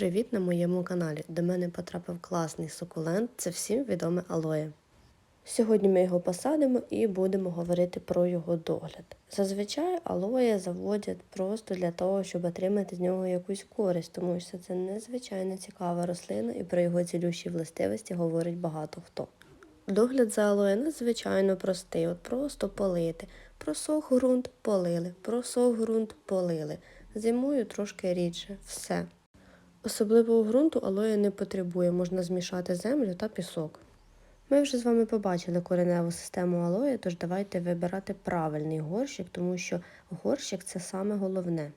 Привіт на моєму каналі. До мене потрапив класний сукулент, це всім відоме алоє. Сьогодні ми його посадимо і будемо говорити про його догляд. Зазвичай алоє заводять просто для того, щоб отримати з нього якусь користь, тому що це незвичайно цікава рослина і про його цілющі властивості говорить багато хто. Догляд за алоє надзвичайно простий, от просто полити. Просох ґрунт полили, просох ґрунт полили. Зимою трошки рідше. Все. Особливого ґрунту алоє не потребує, можна змішати землю та пісок. Ми вже з вами побачили кореневу систему алоє, тож давайте вибирати правильний горщик, тому що горщик це саме головне.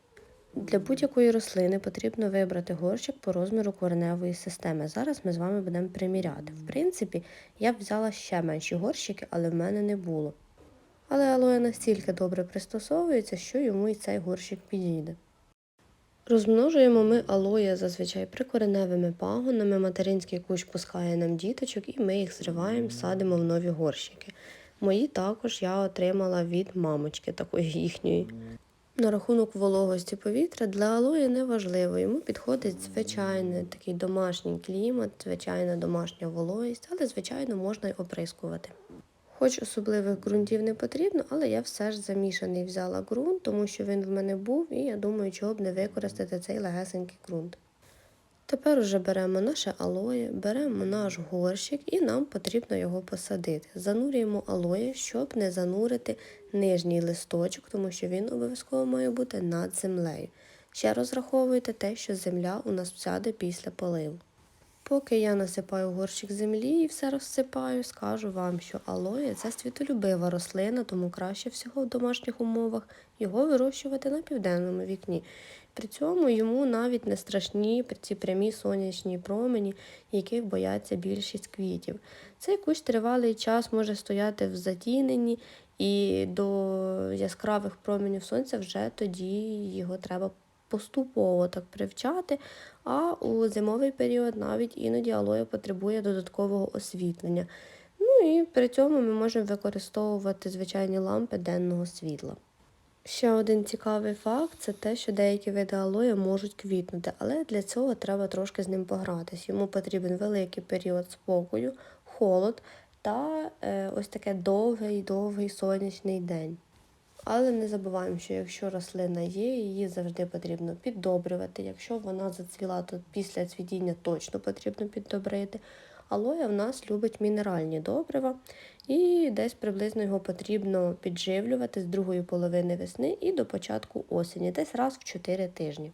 Для будь-якої рослини потрібно вибрати горщик по розміру кореневої системи. Зараз ми з вами будемо приміряти. В принципі, я б взяла ще менші горщики, але в мене не було. Але алоє настільки добре пристосовується, що йому і цей горщик підійде. Розмножуємо ми алоє зазвичай прикореневими пагонами. Материнський кущ пускає нам діточок, і ми їх зриваємо, садимо в нові горщики. Мої також я отримала від мамочки такої їхньої. На рахунок вологості повітря для алої не важливо. Йому підходить звичайний такий домашній клімат, звичайна домашня вологість, але, звичайно, можна й оприскувати. Хоч особливих ґрунтів не потрібно, але я все ж замішаний взяла ґрунт, тому що він в мене був, і я думаю, чого б не використати цей легесенький ґрунт. Тепер уже беремо наше алоє, беремо наш горщик і нам потрібно його посадити. Занурюємо алоє, щоб не занурити нижній листочок, тому що він обов'язково має бути над землею. Ще розраховуйте те, що земля у нас сяде після поливу. Поки я насипаю горщик землі і все розсипаю, скажу вам, що алоє це світолюбива рослина, тому краще всього в домашніх умовах його вирощувати на південному вікні. При цьому йому навіть не страшні ці прямі сонячні промені, яких бояться більшість квітів. Цей кущ тривалий час може стояти в затіненні, і до яскравих променів сонця вже тоді його треба поступово так привчати, а у зимовий період навіть іноді алоє потребує додаткового освітлення. Ну і при цьому ми можемо використовувати звичайні лампи денного світла. Ще один цікавий факт це те, що деякі види алоє можуть квітнути, але для цього треба трошки з ним погратись. Йому потрібен великий період спокою, холод та е, ось таке довгий-довгий сонячний день. Але не забуваємо, що якщо рослина є, її завжди потрібно піддобрювати. Якщо вона зацвіла, то після цвітіння точно потрібно піддобрити. Алоя в нас любить мінеральні добрива, і десь приблизно його потрібно підживлювати з другої половини весни і до початку осені, десь раз в 4 тижні.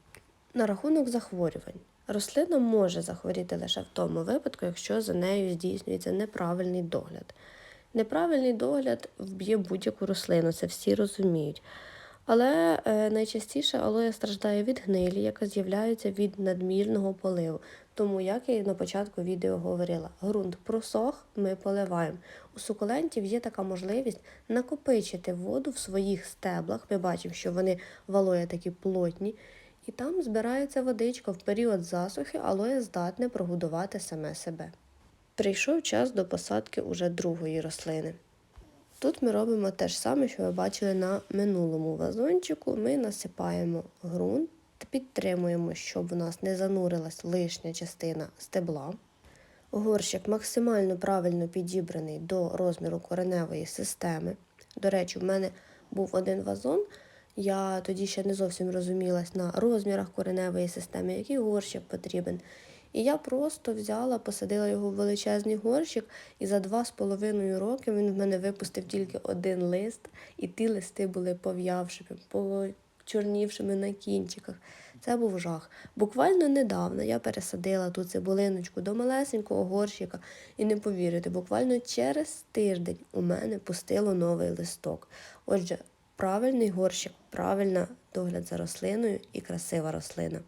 На рахунок захворювань. Рослина може захворіти лише в тому випадку, якщо за нею здійснюється неправильний догляд. Неправильний догляд вб'є будь-яку рослину, це всі розуміють. Але е, найчастіше алоя страждає від гнилі, яка з'являється від надмірного поливу. Тому, як я і на початку відео говорила, ґрунт просох, ми поливаємо. У сукулентів є така можливість накопичити воду в своїх стеблах. Ми бачимо, що вони в алоя такі плотні, і там збирається водичка в період засухи, алоя здатне прогодувати саме себе. Прийшов час до посадки уже другої рослини. Тут ми робимо те ж саме, що ви бачили на минулому вазончику. Ми насипаємо ґрунт, підтримуємо, щоб у нас не занурилась лишня частина стебла. Горщик максимально правильно підібраний до розміру кореневої системи. До речі, в мене був один вазон. Я тоді ще не зовсім розумілась на розмірах кореневої системи, який горщик потрібен. І я просто взяла, посадила його в величезний горщик, і за два з половиною роки він в мене випустив тільки один лист, і ті листи були пов'явшими, почорнівшими на кінчиках. Це був жах. Буквально недавно я пересадила ту цибулиночку до малесенького горщика, і не повірите, буквально через тиждень у мене пустило новий листок. Отже, правильний горщик, правильна догляд за рослиною і красива рослина.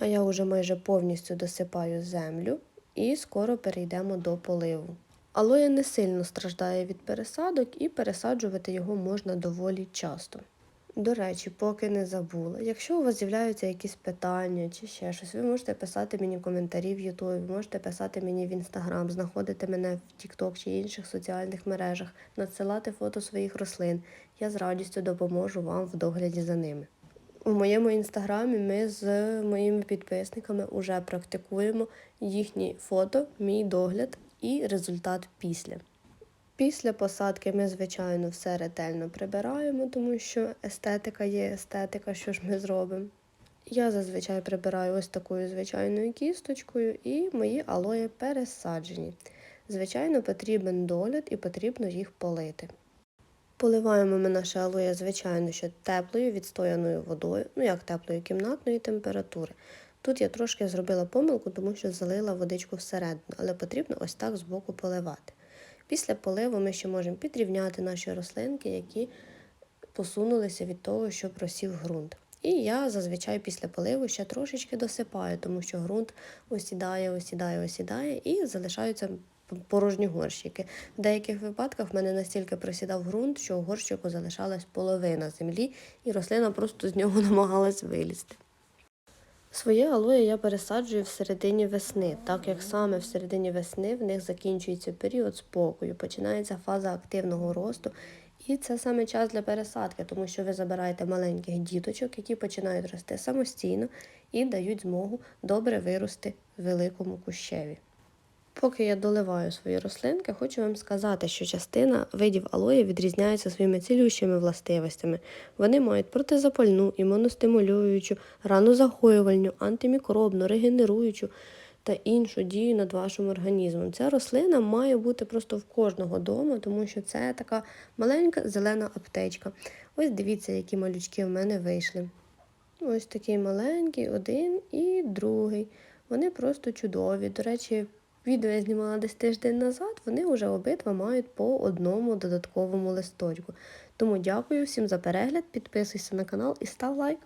А я вже майже повністю досипаю землю і скоро перейдемо до поливу. Алоя не сильно страждає від пересадок і пересаджувати його можна доволі часто. До речі, поки не забула, якщо у вас з'являються якісь питання чи ще щось, ви можете писати мені коментарі в Ютубі, можете писати мені в інстаграм, знаходити мене в Тікток чи інших соціальних мережах, надсилати фото своїх рослин. Я з радістю допоможу вам в догляді за ними. У моєму інстаграмі ми з моїми підписниками вже практикуємо їхні фото, мій догляд і результат після. Після посадки ми, звичайно, все ретельно прибираємо, тому що естетика є естетика, що ж ми зробимо. Я зазвичай прибираю ось такою звичайною кісточкою, і мої алої пересаджені. Звичайно, потрібен догляд і потрібно їх полити. Поливаємо ми наше алоє, звичайно, що теплою відстояною водою, ну як теплої кімнатної температури. Тут я трошки зробила помилку, тому що залила водичку всередину, але потрібно ось так збоку поливати. Після поливу ми ще можемо підрівняти наші рослинки, які посунулися від того, що просів ґрунт. І я зазвичай після поливу ще трошечки досипаю, тому що ґрунт осідає, осідає, осідає і залишаються порожні горщики. В деяких випадках в мене настільки просідав ґрунт, що у горщику залишалась половина землі, і рослина просто з нього намагалась вилізти. Своє алоє я пересаджую в середині весни, так як саме в середині весни в них закінчується період спокою, починається фаза активного росту. І це саме час для пересадки, тому що ви забираєте маленьких діточок, які починають рости самостійно і дають змогу добре вирости великому кущеві. Поки я доливаю свої рослинки, хочу вам сказати, що частина видів алої відрізняється своїми цілющими властивостями. Вони мають протизапальну, імуностимулюючу, ранозагоювальну, антимікробну, регенеруючу та іншу дію над вашим організмом. Ця рослина має бути просто в кожного дому, тому що це така маленька зелена аптечка. Ось дивіться, які малючки в мене вийшли. Ось такий маленький, один і другий. Вони просто чудові. До речі, відео я знімала десь тиждень назад, вони вже обидва мають по одному додатковому листочку. Тому дякую всім за перегляд, підписуйся на канал і став лайк.